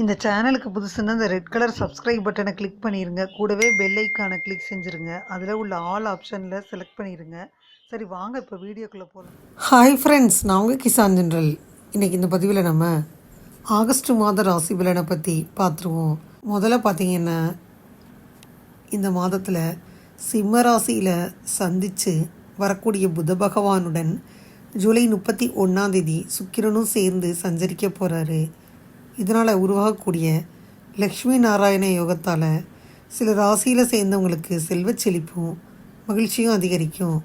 இந்த சேனலுக்கு புதுசுன்னா இந்த ரெட் கலர் சப்ஸ்கிரைப் பட்டனை கிளிக் பண்ணிடுங்க கூடவே பெல் ஐக்கானை கிளிக் செஞ்சுருங்க. அதில் உள்ள ஆல் ஆப்ஷனில் செலக்ட் பண்ணிடுங்க சரி வாங்க இப்போ வீடியோக்குள்ளே போகலாம் ஹாய் ஃப்ரெண்ட்ஸ் நான் உங்கள் கிசான் ஜென்ரல். இன்றைக்கி இந்த பதிவில் நம்ம ஆகஸ்ட் மாத ராசி பலனை பற்றி பார்த்துருவோம். முதல்ல பார்த்தீங்கன்னா இந்த மாதத்தில் சிம்ம ராசியில் சந்தித்து வரக்கூடிய புத பகவானுடன் ஜூலை முப்பத்தி ஒன்றாந்தேதி சுக்கிரனும் சேர்ந்து சஞ்சரிக்க போகிறாரு இதனால் உருவாகக்கூடிய லக்ஷ்மி நாராயண யோகத்தால் சில ராசியில் சேர்ந்தவங்களுக்கு செல்வச் செழிப்பும் மகிழ்ச்சியும் அதிகரிக்கும்.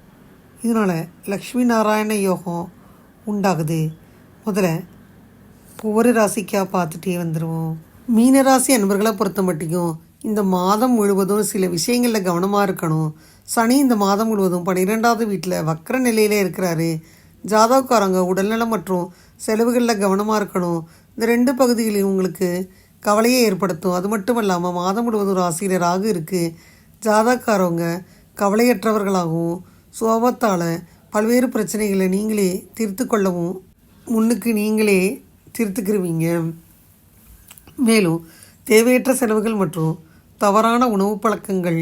இதனால் லக்ஷ்மி நாராயண யோகம் உண்டாகுது. முதல்ல ஒவ்வொரு ராசிக்காக பார்த்துட்டே வந்துடுவோம் மீன ராசி அன்பர்களை பொறுத்த மட்டும் இந்த மாதம் முழுவதும் சில விஷயங்களில் கவனமாக இருக்கணும். சனி இந்த மாதம் முழுவதும் பன்னிரெண்டாவது வீட்டில் வக்கர நிலையில் இருக்கிறாரு. ஜாதவக்காரங்க உடல்நலம் மற்றும் செலவுகளில் கவனமாக இருக்கணும். இந்த ரெண்டு பகுதிகளையும் உங்களுக்கு கவலையை ஏற்படுத்தும். அது மட்டும் இல்லாமல் மாதம் முழுவதும் ஒரு ஆசிரியராக இருக்குது ஜாதகாரவங்க கவலையற்றவர்களாகவும் சோபத்தால் பல்வேறு பிரச்சனைகளை நீங்களே தீர்த்து கொள்ளவும் முன்னுக்கு நீங்களே தீர்த்துக்கிருவீங்க. மேலும் தேவையற்ற செலவுகள் மற்றும் தவறான உணவு பழக்கங்கள்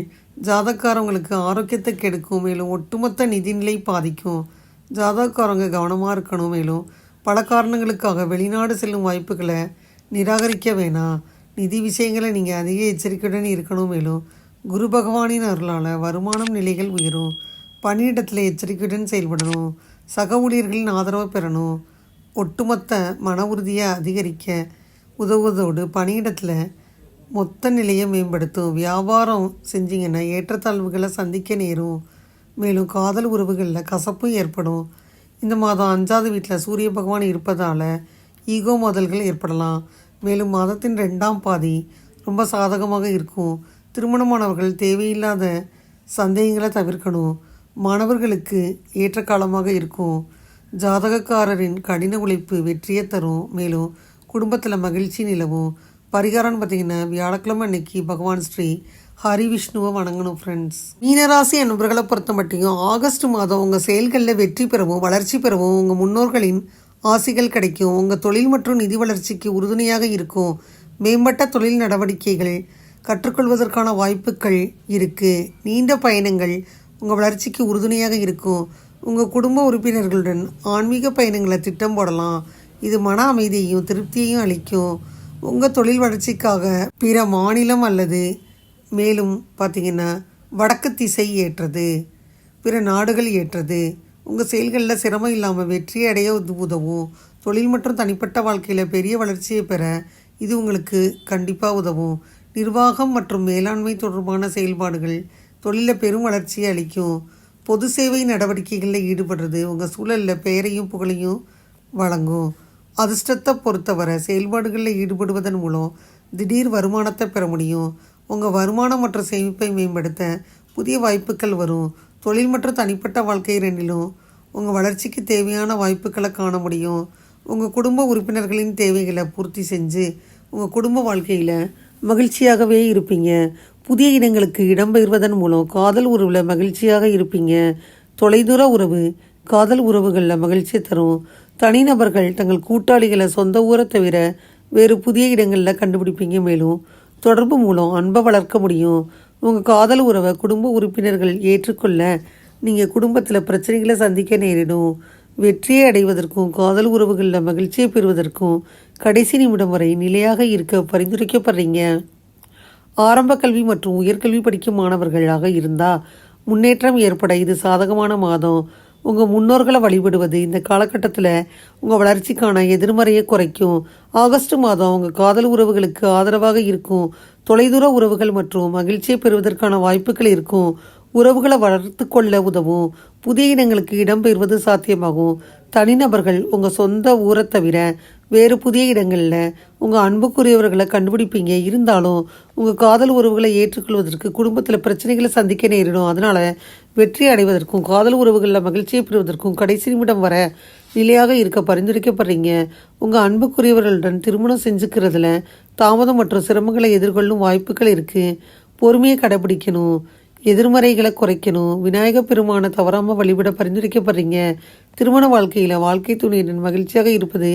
ஜாதக்காரவங்களுக்கு ஆரோக்கியத்தை கெடுக்கும். மேலும் ஒட்டுமொத்த நிதிநிலை பாதிக்கும். ஜாதகாரவங்க கவனமாக இருக்கணும். மேலும் பல காரணங்களுக்காக வெளிநாடு செல்லும் வாய்ப்புகளை நிராகரிக்க வேணாம் நிதி விஷயங்களை நீங்கள் அதிக எச்சரிக்கையுடன் இருக்கணும் மேலும் குரு பகவானின் அருளால் வருமானம் நிலைகள் உயரும். பணியிடத்தில் எச்சரிக்கையுடன் செயல்படணும். சக ஊழியர்களின் ஆதரவை பெறணும். ஒட்டுமொத்த மன உறுதியை அதிகரிக்க உதவுவதோடு பணியிடத்தில் மொத்த நிலையை மேம்படுத்தும். வியாபாரம் செஞ்சிங்கன்னா ஏற்றத்தாழ்வுகளை சந்திக்க நேரும். மேலும் காதல் உறவுகளில் கசப்பும் ஏற்படும். இந்த மாதம் அஞ்சாவது வீட்டில் சூரிய பகவான் இருப்பதால் ஈகோ மோதல்கள் ஏற்படலாம். மேலும் மாதத்தின் ரெண்டாம் பாதி ரொம்ப சாதகமாக இருக்கும். திருமணமானவர்கள் தேவையில்லாத சந்தேகங்களை தவிர்க்கணும். மாணவர்களுக்கு ஏற்ற காலமாக இருக்கும். ஜாதகக்காரரின் கடின உழைப்பு வெற்றியை தரும். மேலும் குடும்பத்தில் மகிழ்ச்சி நிலவும். பரிகாரம்னு பார்த்திங்கன்னா வியாழக்கிழமை அன்னைக்கு பகவான் ஸ்ரீ ஹரி விஷ்ணுவை வணங்கணும் ஃப்ரெண்ட்ஸ் மீனராசி நண்பர்களை பொறுத்த மட்டும் ஆகஸ்ட் மாதம் உங்கள் செயல்களில் வெற்றி பெறவும் வளர்ச்சி பெறவும் உங்கள் முன்னோர்களின் ஆசிகள் கிடைக்கும். உங்கள் தொழில் மற்றும் நிதி வளர்ச்சிக்கு உறுதுணையாக இருக்கும். மேம்பட்ட தொழில் நடவடிக்கைகள் கற்றுக்கொள்வதற்கான வாய்ப்புகள் இருக்குது நீண்ட பயணங்கள் உங்கள் வளர்ச்சிக்கு உறுதுணையாக இருக்கும். உங்கள் குடும்ப உறுப்பினர்களுடன் ஆன்மீக பயணங்களை திட்டம் போடலாம். இது மன அமைதியையும் திருப்தியையும் அளிக்கும். உங்கள் தொழில் வளர்ச்சிக்காக பிற மாநிலம் அல்லது மேலும் பார்த்திங்கன்னா வடக்கு திசை ஏற்றது பிற நாடுகள் ஏற்றது. உங்கள் செயல்களில் சிரமம் இல்லாமல் வெற்றி அடைய உதவும். தொழில் மற்றும் தனிப்பட்ட வாழ்க்கையில் பெரிய வளர்ச்சியை பெற இது உங்களுக்கு கண்டிப்பாக உதவும். நிர்வாகம் மற்றும் மேலாண்மை தொடர்பான செயல்பாடுகள் தொழிலில் பெரும் வளர்ச்சியை அளிக்கும். பொது சேவை நடவடிக்கைகளில் ஈடுபடுறது உங்கள் சூழலில் பெயரையும் புகழையும் வழங்கும். அதிர்ஷ்டத்தை பொறுத்தவரை செயல்பாடுகளில் ஈடுபடுவதன் மூலம் திடீர் வருமானத்தை பெற முடியும். உங்கள் வருமானம் மற்றும் சேமிப்பை மேம்படுத்த புதிய வாய்ப்புகள் வரும். தொழில் மற்றும் தனிப்பட்ட வாழ்க்கை ரெண்டிலும் உங்கள் வளர்ச்சிக்கு தேவையான வாய்ப்புகளை காண முடியும். உங்கள் குடும்ப உறுப்பினர்களின் தேவைகளை பூர்த்தி செஞ்சு உங்கள் குடும்ப வாழ்க்கையில் மகிழ்ச்சியாகவே இருப்பீங்க. புதிய இடங்களுக்கு இடம்பெயர்வதன் மூலம் காதல் உறவில் மகிழ்ச்சியாக இருப்பீங்க. தொலைதூர உறவு காதல் உறவுகளில் மகிழ்ச்சி தரும். தனிநபர்கள் தங்கள் கூட்டாளிகளை சொந்த ஊரை தவிர வேறு புதிய இடங்களில் கண்டுபிடிப்பீங்க மேலும் தொடர்பு மூலம் அன்பை வளர்க்க முடியும். உங்கள் காதல் உறவை குடும்ப உறுப்பினர்கள் ஏற்றுக்கொள்ள நீங்கள் குடும்பத்தில் பிரச்சனைகளை சந்திக்க நேரிடும். வெற்றியை அடைவதற்கும் காதல் உறவுகளில் மகிழ்ச்சியை பெறுவதற்கும் கடைசி நிமிடம் வரை நிலையாக இருக்க பரிந்துரைக்கப்படுறீங்க. ஆரம்ப கல்வி மற்றும் உயர்கல்வி படிக்கும் மாணவர்களாக இருந்தால் முன்னேற்றம் ஏற்பட இது சாதகமான மாதம். உங்கள் முன்னோர்களை வழிபடுவது இந்த காலகட்டத்தில் உங்கள் வளர்ச்சிக்கான எதிர்மறையை குறைக்கும். ஆகஸ்ட் மாதம் உங்கள் காதல் உறவுகளுக்கு ஆதரவாக இருக்கும். தொலைதூர உறவுகள் மற்றும் மகிழ்ச்சியை பெறுவதற்கான வாய்ப்புகள் இருக்கும். உறவுகளை வளர்த்து கொள்ள உதவும். புதிய இடங்களுக்கு இடம்பெயர்வது சாத்தியமாகும். தனிநபர்கள் உங்கள் சொந்த ஊரை தவிர வேறு புதிய இடங்களில் உங்கள் அன்புக்குரியவர்களை கண்டுபிடிப்பீங்க. இருந்தாலும் உங்கள் காதல் உறவுகளை ஏற்றுக்கொள்வதற்கு குடும்பத்தில் பிரச்சனைகளை சந்திக்க நேரிடும். அதனால் வெற்றி அடைவதற்கும் காதல் உறவுகளில் மகிழ்ச்சியை பெறுவதற்கும் கடைசி நிமிடம் வர நிலையாக இருக்க பரிந்துரைக்கப்படுறீங்க. உங்கள் அன்புக்குரியவர்களுடன் திருமணம் செஞ்சுக்கிறதுல தாமதம் மற்றும் சிரமங்களை எதிர்கொள்ளும் வாய்ப்புகள் இருக்குது பொறுமையை கடைபிடிக்கணும். எதிர்மறைகளை குறைக்கணும். விநாயக பெருமானை தவறாமல் வழிபட பரிந்துரைக்கப்படுறீங்க. திருமண வாழ்க்கையில் வாழ்க்கை துணையுடன் மகிழ்ச்சியாக இருப்பது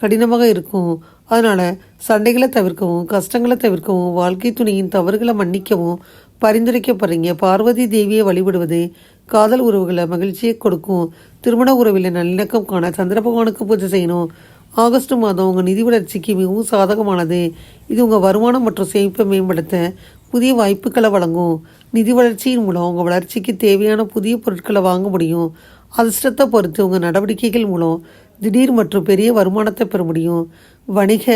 கடினமாக இருக்கும். அதனால் சண்டைகளை தவிர்க்கவும் கஷ்டங்களை தவிர்க்கவும் வாழ்க்கை துணையின் தவறுகளை மன்னிக்கவும் பரிந்துரைக்கப்படுறீங்க. பார்வதி தேவியை வழிபடுவது காதல் உறவுகளை மகிழ்ச்சியை கொடுக்கும். திருமண உறவில் நல்லிணக்கம் காண சந்திர பகவானுக்கு பூஜை செய்யணும். ஆகஸ்ட் மாதம் உங்கள் நிதி வளர்ச்சிக்கு மிகவும் சாதகமானது. இது உங்கள் வருமானம் மற்றும் சேமிப்பை மேம்படுத்த புதிய வாய்ப்புகளை வழங்கும். நிதி வளர்ச்சியின் மூலம் உங்கள் வளர்ச்சிக்கு தேவையான புதிய பொருட்களை வாங்க முடியும். அதிர்ஷ்டத்தை பொறுத்து உங்கள் நடவடிக்கைகள் மூலம் திடீர் மற்றும் பெரிய வருமானத்தை பெற முடியும். வணிக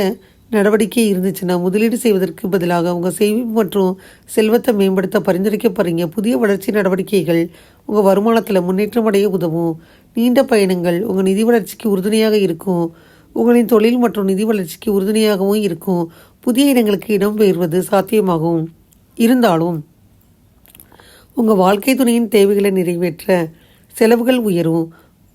நடவடிக்கை இருந்துச்சுன்னா முதலீடு செய்வதற்கு பதிலாக உங்கள் சேமிப்பு மற்றும் செல்வத்தை மேம்படுத்த பரிந்துரைக்கப்படுறீங்க புதிய வளர்ச்சி நடவடிக்கைகள் உங்கள் வருமானத்தில் முன்னேற்றம் அடைய உதவும். நீண்ட பயணங்கள் உங்கள் நிதி வளர்ச்சிக்கு உறுதுணையாக இருக்கும். உங்களின் தொழில் மற்றும் நிதி வளர்ச்சிக்கு உறுதுணையாகவும் இருக்கும். புதிய இடங்களுக்கு இடம்பெயர்வது சாத்தியமாகும். இருந்தாலும் உங்கள் வாழ்க்கை துணையின் தேவைகளை நிறைவேற்ற செலவுகள் உயரும்.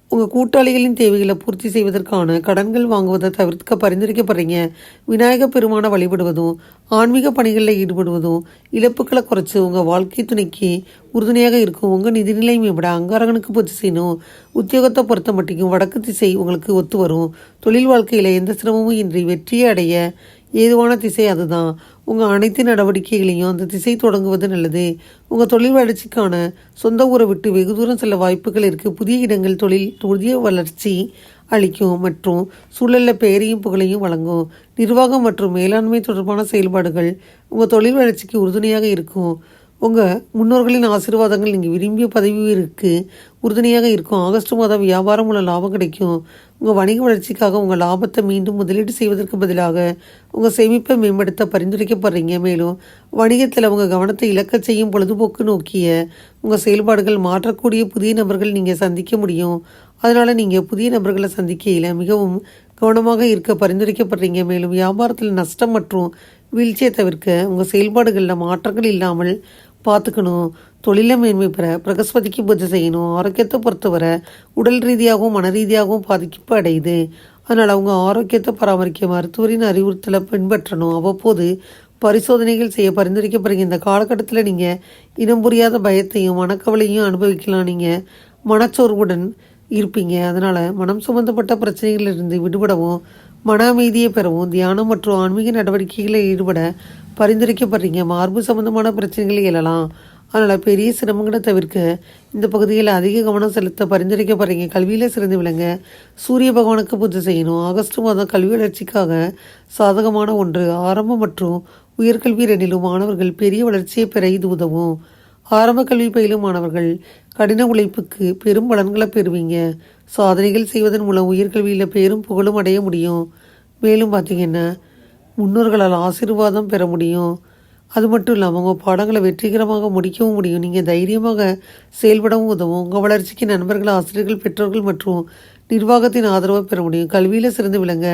உங்கள் கூட்டாளிகளின் தேவைகளை பூர்த்தி செய்வதற்கான கடன்கள் வாங்குவதை தவிர்க்க பரிந்துரைக்கப்படுறீங்க. விநாயக பெருமானை வழிபடுவதும் ஆன்மீக பணிகளில் ஈடுபடுவதும் இழப்புகளை குறைச்சி உங்கள் வாழ்க்கை துணைக்கு உறுதுணையாக இருக்கும். உங்கள் நிதிநிலை மேம்பட அங்காரகனுக்கு பூர்த்தி செய்யணும். உத்தியோகத்தை பொறுத்த மட்டும் வடக்கு திசை உங்களுக்கு ஒத்து வரும். தொழில் வாழ்க்கையில் எந்த சிரமமும் இன்றி வெற்றியை அடைய ஏதுவான திசை அதுதான். உங்கள் அனைத்து நடவடிக்கைகளையும் அந்த திசை தொடங்குவது நல்லது. உங்கள் தொழில் வளர்ச்சிக்கான சொந்த ஊரை விட்டு வெகு தூரம் செல்ல வாய்ப்புகள் இருக்குது புதிய இடங்கள் தொழில் புதிய வளர்ச்சி அளிக்கும் மற்றும் சூழலில் பெயரையும் புகழையும் வழங்கும். நிர்வாகம் மற்றும் மேலாண்மை தொடர்பான செயல்பாடுகள் உங்கள் தொழில் வளர்ச்சிக்கு உறுதுணையாக இருக்கும். உங்கள் முன்னோர்களின் ஆசீர்வாதங்கள் நீங்கள் விரும்பிய பதவிக்கு உறுதுணையாக இருக்கும். ஆகஸ்ட் மாதம் வியாபாரம் உள்ள லாபம் கிடைக்கும். உங்கள் வணிக வளர்ச்சிக்காக உங்கள் லாபத்தை மீண்டும் முதலீடு செய்வதற்கு பதிலாக உங்கள் சேமிப்பை மேம்படுத்த பரிந்துரைக்கப்படுறீங்க. மேலும் வணிகத்தில் உங்கள் கவனத்தை இழக்க செய்யும் பொழுதுபோக்கு நோக்கிய உங்கள் செயல்பாடுகள் மாற்றக்கூடிய புதிய நபர்கள் நீங்கள் சந்திக்க முடியும். அதனால் நீங்கள் புதிய நபர்களை சந்திக்கையில் மிகவும் கவனமாக இருக்க பரிந்துரைக்கப்படுறீங்க. மேலும் வியாபாரத்தில் நஷ்டம் மற்றும் வீழ்ச்சியை தவிர்க்க உங்கள் செயல்பாடுகளில் மாற்றங்கள் இல்லாமல் பார்த்துக்கணும் தொழிலை மேன்மை பெற பிரகஸ்பதிக்கு பூஜை செய்யணும். ஆரோக்கியத்தை பொறுத்தவரை உடல் ரீதியாகவும் மன ரீதியாகவும் பாதிப்பு அடையுது. அதனால் அவங்க ஆரோக்கியத்தை பராமரிக்க மருத்துவரின் அறிவுறுத்தலை பின்பற்றணும். அவ்வப்போது பரிசோதனைகள் செய்ய பரிந்துரைக்கப்படுகிற இந்த காலகட்டத்தில் நீங்கள் இனம் புரியாத பயத்தையும் மனக்கவலையும் அனுபவிக்கலாம். நீங்கள் மனச்சோர்வுடன் இருப்பீங்க. அதனால் மனம் சம்பந்தப்பட்ட பிரச்சனைகளிலிருந்து விடுபடவும் மன அமைதியை பெறவும் தியானம் மற்றும் ஆன்மீக நடவடிக்கைகளில் ஈடுபட பரிந்துரைக்கப்படுறீங்க. மார்பு சம்பந்தமான பிரச்சனைகள் எழலாம். அதனால் பெரிய சிரமங்களை தவிர்க்க இந்த பகுதியில் அதிக கவனம் செலுத்த பரிந்துரைக்கப்படுறீங்க. கல்வியில் சிறந்து விளங்க சூரிய பகவானுக்கு பூஜை செய்யணும். ஆகஸ்ட் மாதம் கல்வி வளர்ச்சிக்காக சாதகமான ஒன்று. ஆரம்ப மற்றும் உயர்கல்வி ரெண்டிலும் மாணவர்கள் பெரிய வளர்ச்சியை பெற இது உதவும். ஆரம்ப கல்வி பயிலும் மாணவர்கள் கடின உழைப்புக்கு பெரும் பலன்களை பெறுவீங்க. சாதனைகள் செய்வதன் மூலம் உயர்கல்வியில் பெரும் புகழும் அடைய முடியும். மேலும் பார்த்தீங்கன்னா முன்னோர்களால் ஆசீர்வாதம் பெற முடியும். அது மட்டும் இல்லாமல் உங்கள் பாடங்களை வெற்றிகரமாக முடிக்கவும் முடியும். நீங்கள் தைரியமாக செயல்படவும் உதவும். உங்கள் வளர்ச்சிக்கு நண்பர்கள் ஆசிரியர்கள் பெற்றோர்கள் மற்றும் நிர்வாகத்தின் ஆதரவை பெற முடியும். கல்வியில் சிறந்து விளங்க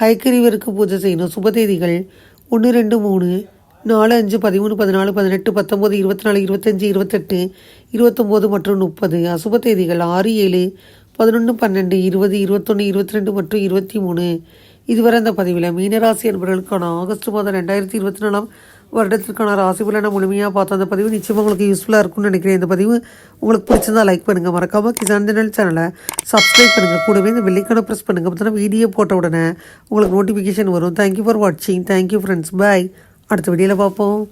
ஹைக்கரிவருக்கு பூஜை செய்யணும். சுப தேதிகள் ஒன்று ரெண்டு மூணு நாலு அஞ்சு பதிமூணு பதினாலு பதினெட்டு பத்தொம்போது இருபத்தி நாலு இருபத்தஞ்சி இருபத்தெட்டு இருபத்தொம்போது மற்றும் முப்பது. அசுப தேதிகள் ஆறு ஏழு பதினொன்று பன்னெண்டு இருபது இருபத்தொன்று இருபத்தி ரெண்டு மற்றும் இருபத்தி மூணு. இதுவரை இந்த பதிவில் மீனராசி என்பவர்களுக்கான ஆகஸ்ட் மாதம் ரெண்டாயிரத்தி இருபத்தி நாலாம் வருடத்திற்கான ராசி பலனை முழுமையாக பார்த்த அந்த பதிவு நிச்சயமாக உங்களுக்கு யூஸ்ஃபுல்லாக இருக்கும்னு நினைக்கிறேன். இந்த பதிவு உங்களுக்கு பிடிச்சிருந்தா லைக் பண்ணுங்கள் மறக்காமல் கிசான் தினல் சேனலை சப்ஸ்கிரைப் பண்ணுங்கள் கூடவே இந்த வெள்ளிக்கான ப்ரெஸ் பண்ணுங்கள் பார்த்தோன்னா வீடியோ போட்ட உடனே உங்களுக்கு நோட்டிஃபிகேஷன் வரும். தேங்க்யூ ஃபார் வாட்சிங் தேங்க்யூ ஃப்ரெண்ட்ஸ் பாய் அடுத்த வீடியோவில் பார்ப்போம்.